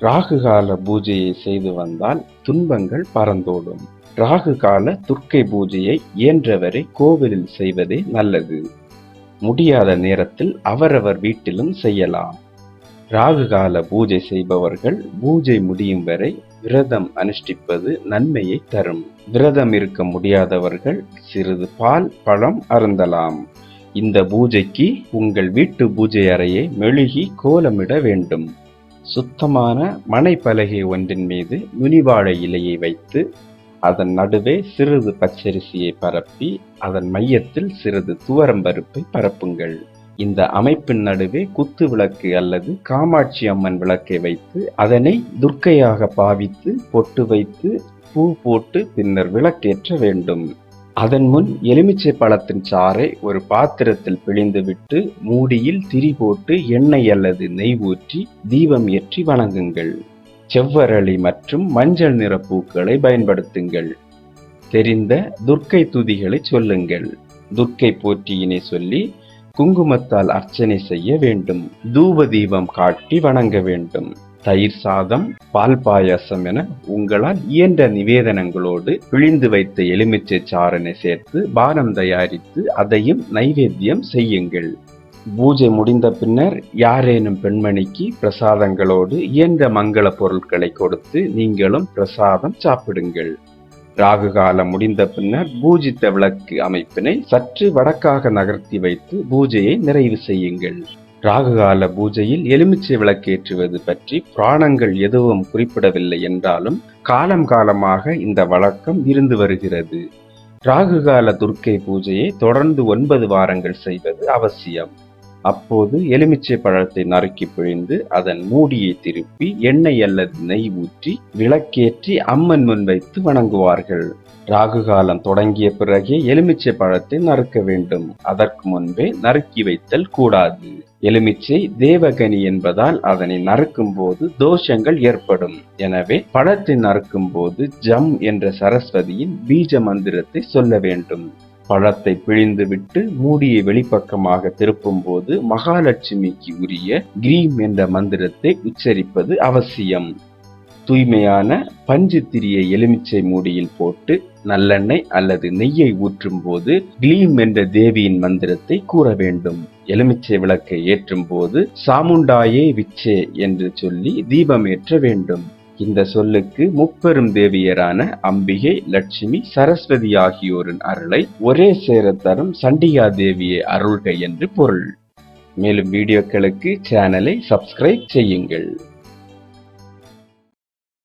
ராகு கால பூஜையை செய்து வந்தால் துன்பங்கள் பறந்தோடும். ராகு கால துர்க்கை பூஜையை இயன்றவரை கோவிலில் செய்வதே நல்லது. முடியாத நேரத்தில் அவரவர் வீட்டிலும் செய்யலாம். ராகு கால பூஜை செய்பவர்கள் பூஜை முடியும் வரை விரதம் அனுஷ்டிப்பது நன்மையை தரும். விரதம் இருக்க முடியாதவர்கள் சிறிது பால் பழம் அருந்தலாம். இந்த பூஜைக்கு உங்கள் வீட்டு பூஜை அறையை மெழுகி கோலமிட வேண்டும். சுத்தமான மனைப்பலகை ஒன்றின் மீது நுனிவாழை இலையை வைத்து அதன் நடுவே சிறிது பச்சரிசியை பரப்பி அதன் மையத்தில் சிறிது துவரம்பருப்பை பரப்புங்கள். இந்த அமைப்பின் நடுவே குத்து விளக்கு அல்லது காமாட்சி அம்மன் விளக்கை வைத்து அதனை துர்க்கையாக பாவித்து பொட்டு வைத்து பூ போட்டு பின்னர் விளக்கேற்ற வேண்டும். அதன் முன் எலுமிச்சை பழத்தின் சாறை ஒரு பாத்திரத்தில் பிழிந்துவிட்டு மூடியில் திரி போட்டு எண்ணெய் அல்லது நெய் ஊற்றி தீபம் ஏற்றி வணங்குங்கள். செவ்வரளி மற்றும் மஞ்சள் நிற பூக்களை பயன்படுத்துங்கள். தெரிந்த துர்க்கை துதிகளை சொல்லுங்கள். துர்க்கை போற்றியினை சொல்லி குங்குமத்தால் அர்ச்சனை செய்ய வேண்டும். தூப தீபம் காட்டி வணங்க வேண்டும். தயிர் சாதம் பால் பாயாசம் என உங்களால் இயன்ற நிவேதனங்களோடு பிழிந்து வைத்த எலுமிச்சை சாறனை சேர்த்து பானம் தயாரித்து அதையும் நைவேத்தியம் செய்யுங்கள். பூஜை முடிந்த பின்னர் யாரேனும் பெண்மணிக்கு பிரசாதங்களோடு இயன்ற மங்கள பொருட்களை கொடுத்து நீங்களும் பிரசாதம் சாப்பிடுங்கள். ராகு காலம் முடிந்த பின்னர் பூஜித்த விளக்கு அமைப்பினை சற்று வடக்காக நகர்த்தி வைத்து பூஜையை நிறைவு செய்யுங்கள். ராகுகால பூஜையில் எலுமிச்சை விளக்கேற்றுவது பற்றி புராணங்கள் எதுவும் குறிப்பிடவில்லை என்றாலும் காலம் காலமாக இந்த வழக்கம் இருந்து வருகிறது. ராகுகால துர்க்கை பூஜையை தொடர்ந்து ஒன்பது வாரங்கள் செய்வது அவசியம். அப்போது எலுமிச்சை பழத்தை நறுக்கி பிழிந்து அதன் மூடியை திருப்பி எண்ணெய் அல்லது நெய் ஊற்றி விளக்கேற்றி அம்மன் முன் வைத்து வணங்குவார்கள். ராகு காலம் தொடங்கிய பிறகே எலுமிச்சை பழத்தை நறுக்க வேண்டும். அதற்கு முன்பே நறுக்கி வைத்தல் கூடாது. எலுமிச்சை தேவகனி என்பதால் அதனை நறுக்கும் போது தோஷங்கள் ஏற்படும். எனவே பழத்தை நறுக்கும் போது ஜம் என்ற சரஸ்வதியின் பீஜ மந்திரத்தை சொல்ல வேண்டும். பழத்தை பிழிந்துவிட்டு மூடியை வெளிப்பக்கமாக திருப்பும் போது மகாலட்சுமிக்கு உரிய கிரீம் என்ற மந்திரத்தை உச்சரிப்பது அவசியம். தூய்மையான பஞ்சுத்திரிய எலுமிச்சை மூடியில் போட்டு நல்லெண்ணெய் அல்லது நெய்யை ஊற்றும் போது கிளீம் என்ற தேவியின் மந்திரத்தை கூற வேண்டும். எலுமிச்சை விளக்கை ஏற்றும் போது சாமுண்டாயே விச்சே என்று சொல்லி தீபம் ஏற்ற வேண்டும். இந்த சொல்லுக்கு முப்பெரும் தேவியரான அம்பிகை லட்சுமி சரஸ்வதி ஆகியோரின் அருளை ஒரே சேர தரும் சண்டிகா தேவியை அருள்கை என்று பொருள். மேலும் வீடியோக்களுக்கு சேனலை சப்ஸ்கிரைப் செய்யுங்கள்.